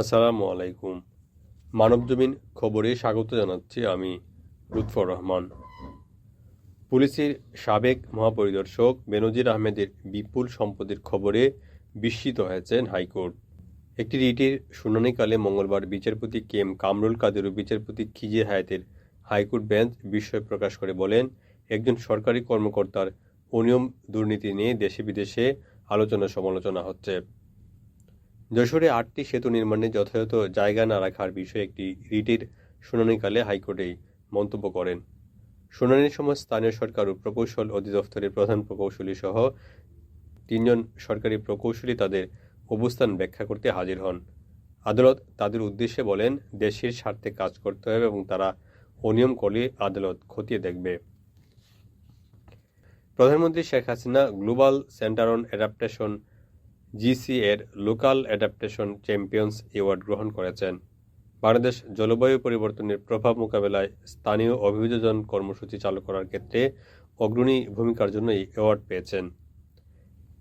আসসালামু আলাইকুম। মানবজমিন খবরে স্বাগত জানাচ্ছি আমি লুৎফর রহমান। পুলিশের সাবেক মহাপরিদর্শক বেনজির আহমেদের বিপুল সম্পদের খবরে বিস্মিত হয়েছেন হাইকোর্ট। একটি রিটের শুনানিকালে মঙ্গলবার বিচারপতি কে এম কামরুল কাদের ও বিচারপতি খিজির হায়াতের হাইকোর্ট বেঞ্চ বিস্ময় প্রকাশ করে বলেন, একজন সরকারি কর্মকর্তার অনিয়ম দুর্নীতি নিয়ে দেশে বিদেশে আলোচনা সমালোচনা হচ্ছে। যশোরে আটটি সেতু নির্মাণে যথাযথ জায়গা না রাখার বিষয়ে একটি রিটের শুনানিকালে হাইকোর্টে মন্তব্য করেন। শুনানির সময় স্থানীয় সরকার ও প্রকৌশল অধিদপ্তরের প্রধান প্রকৌশলী সহ তিনজন সরকারি প্রকৌশলী তাদের অবস্থান ব্যাখ্যা করতে হাজির হন। আদালত তাদের উদ্দেশ্যে বলেন, দেশের স্বার্থে কাজ করতে হবে এবং তারা অনিয়ম করলে আদালত খতিয়ে দেখবে। প্রধানমন্ত্রী Sheikh Hasina global centre on adaptation GC এর লোকাল অ্যাডাপ্টেশন চ্যাম্পিয়ন্স অ্যাওয়ার্ড গ্রহণ করেছেন। বাংলাদেশ জলবায়ু পরিবর্তনের প্রভাব মোকাবেলায় স্থানীয় অভিযোজন কর্মসূচি চালু করার ক্ষেত্রে অগ্রণী ভূমিকার জন্য এই অ্যাওয়ার্ড পেয়েছেন।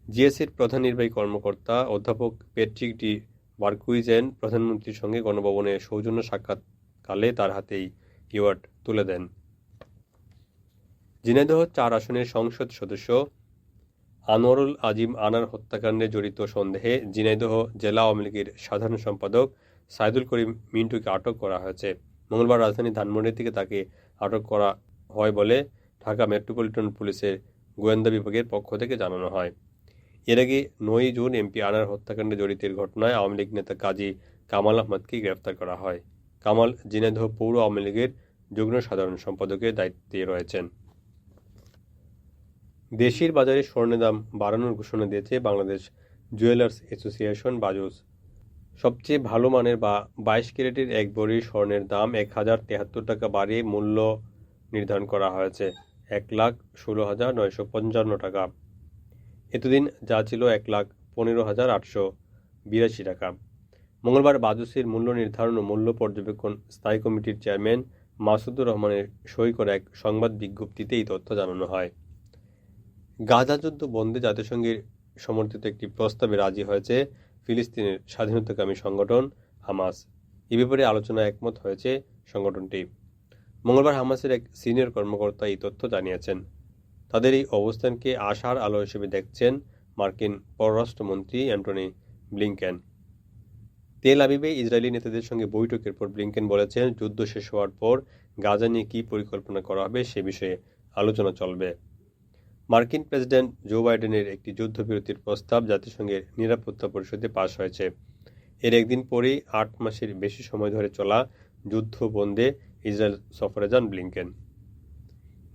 জিএসির প্রধান নির্বাহী কর্মকর্তা অধ্যাপক পেট্রিক ডি বার্কুইজেন প্রধানমন্ত্রীর সঙ্গে গণভবনে সৌজন্য সাক্ষাৎকালে তার হাতেই অ্যাওয়ার্ড তুলে দেন। ঝিনাইদহ চার আসনের সংসদ সদস্য আনোয়ারুল আজিম আনার হত্যাকাণ্ডে জড়িত সন্দেহে ঝিনাইদহ জেলা আওয়ামী লীগের সাধারণ সম্পাদক সাইদুল করিম মিন্টুকে আটক করা হয়েছে। মঙ্গলবার রাজধানী ধানমন্ডি থেকে তাকে আটক করা হয় বলে ঢাকা মেট্রোপলিটন পুলিশের গোয়েন্দা বিভাগের পক্ষ থেকে জানানো হয়। এর আগে নয় জুন এমপি আনার হত্যাকাণ্ডে জড়িতের ঘটনায় আওয়ামী লীগ নেতা কাজী কামাল আহমদকে গ্রেফতার করা হয়। কামাল ঝিনাইদহ পৌর আওয়ামী লীগের যুগ্ম সাধারণ সম্পাদকের দায়িত্বে রয়েছেন। দেশের বাজারে স্বর্ণের দাম বাড়ানোর ঘোষণা দিয়েছে বাংলাদেশ জুয়েলার্স অ্যাসোসিয়েশন বাজুস। সবচেয়ে ভালো মানের বা বাইশ ক্যারেটের এক ভরি স্বর্ণের দাম এক হাজার তেহাত্তর টাকা বাড়িয়ে মূল্য নির্ধারণ করা হয়েছে এক লাখ ষোলো হাজার নয়শো পঞ্চান্ন টাকা। এতদিন যা ছিল এক লাখ পনেরো হাজার আটশো বিরাশি টাকা। মঙ্গলবার বাজুসের মূল্য নির্ধারণ ও মূল্য পর্যবেক্ষণ স্থায়ী কমিটির চেয়ারম্যান মাসুদুর রহমানের সই করা এক সংবাদ বিজ্ঞপ্তিতে এই তথ্য জানানো হয়। গাজা যুদ্ধ বন্ধে জাতিসংঘের সমর্থিত একটি প্রস্তাবে রাজি হয়েছে ফিলিস্তিনের স্বাধীনতাকামী সংগঠন হামাস। এ ব্যাপারে আলোচনায় একমত হয়েছে সংগঠনটি। মঙ্গলবার হামাসের এক সিনিয়র কর্মকর্তা এই তথ্য জানিয়েছেন। তাদের এই অবস্থানকে আশার আলো হিসেবে দেখছেন মার্কিন পররাষ্ট্রমন্ত্রী অ্যান্টনি ব্লিংকেন। তেল আবিবে ইসরায়েলি নেতাদের সঙ্গে বৈঠকের পর ব্লিংকেন বলেছেন, যুদ্ধ শেষ হওয়ার পর গাজা নিয়ে কী পরিকল্পনা করা হবে সে বিষয়ে আলোচনা চলবে। মার্কিন প্রেসিডেন্ট জো বাইডেনের একটি যুদ্ধবিরতির প্রস্তাব জাতিসংঘের নিরাপত্তা পরিষদে পাশ হয়েছে। এর একদিন পরেই আট মাসের বেশি সময় ধরে চলা যুদ্ধ বন্ধে ইসরায়েল সফরে যান ব্লিংকেন।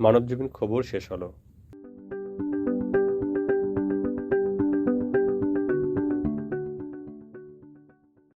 মানবজীবন খবর শেষ হলো।